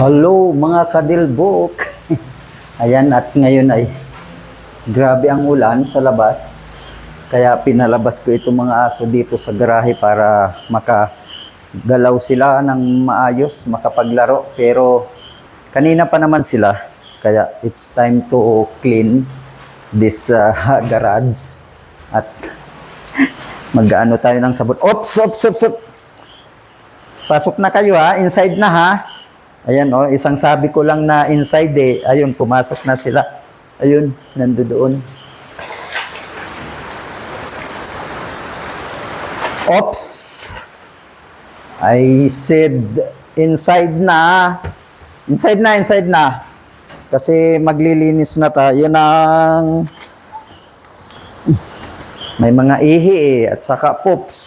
Hello mga kadilbok. Ayan at ngayon ay grabe ang ulan sa labas. Kaya pinalabas ko itong mga aso dito sa garahe para makagalaw sila ng maayos, makapaglaro. Pero kanina pa naman sila. Kaya it's time to clean this uh, garage. At mag-ano tayo ng sabon. Ops, ops, ops, ops. Pasok na kayo ha, inside na ha. Ayan oh, isang sabi ko lang na inside eh. Ayun, pumasok na sila. Ayun, nandoon. Oops! I said inside na. Inside na, inside na. Kasi maglilinis na tayo ng may mga ihi eh, at saka poops.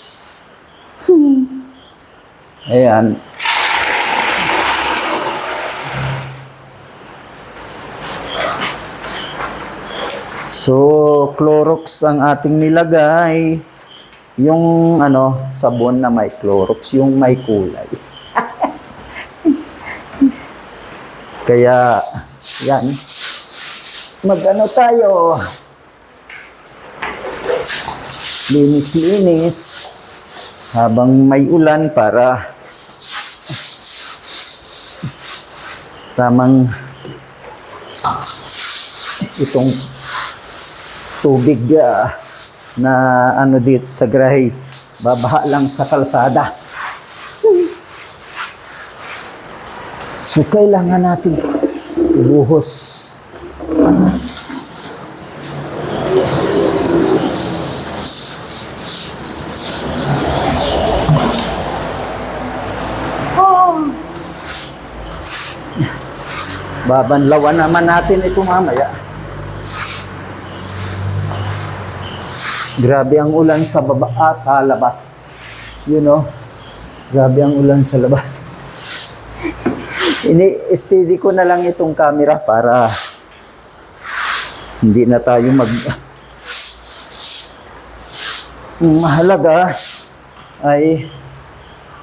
Ayan. So, Clorox ang ating nilagay. Yung ano, sabon na may Clorox, yung may kulay. Kaya, yan. Mag-ano tayo. Linis-linis habang may ulan para tamang itong tubig ah, na ano dito sa garahe babaha lang sa kalsada. So kailangan natin ibuhos. Babanlawan naman natin ito mamaya Grabe ang ulan sa baba, ah, sa labas. You know, grabe ang ulan sa labas. Ini-steady ko na lang itong camera para hindi na tayo mag... Mahalaga ay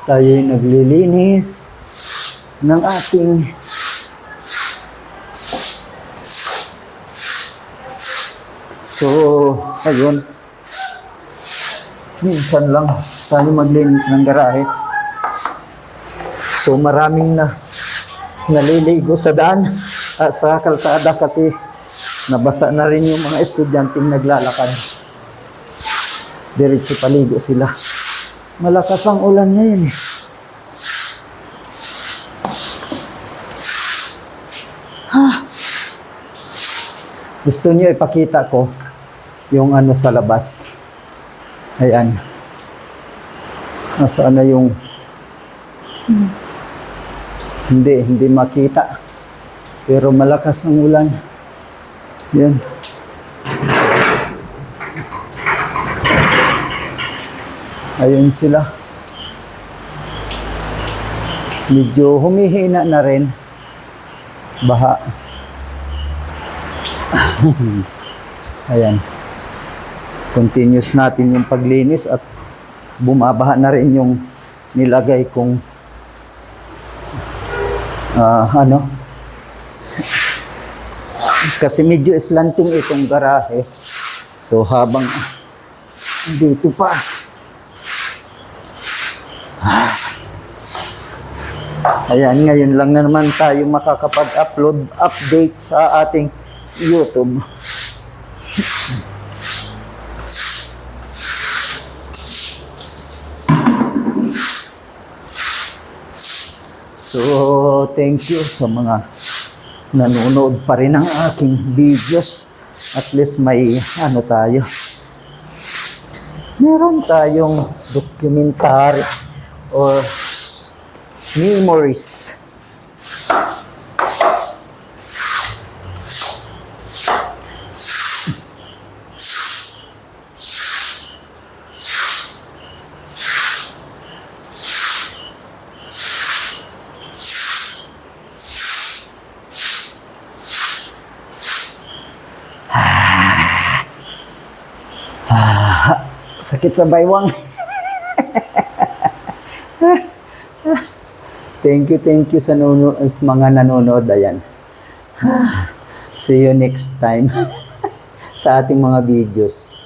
tayo naglilinis ng ating So, ayun. Minsan lang tayo maglinis ng garahe. So maraming na naliligo sa daan at sa kalsada kasi nabasa na rin yung mga estudyanteng naglalakad. Diretso paligo sila. Malakas ang ulan ngayon eh. Ha? Gusto niyo ipakita ko yung ano sa labas. Ayan. Nasaan na yung... Hindi, hindi makita. Pero malakas ang ulan. Yan. Ayun sila. Medyo humihina na rin. Baha. Ayan continuous natin yung paglinis at bumabaha na rin yung nilagay kong ah, ano. Kasi medyo slanting itong garahe. So habang dito pa. Ayan ngayon lang na naman tayo makakapag-upload update sa ating YouTube So, thank you sa mga nanonood pa rin ng aking videos. At least may ano tayo. Meron tayong documentary or memories. Sakit sa baywang. Thank you, thank you sa, nuno, sa mga nanonood. Ayan. See you next time sa ating mga videos.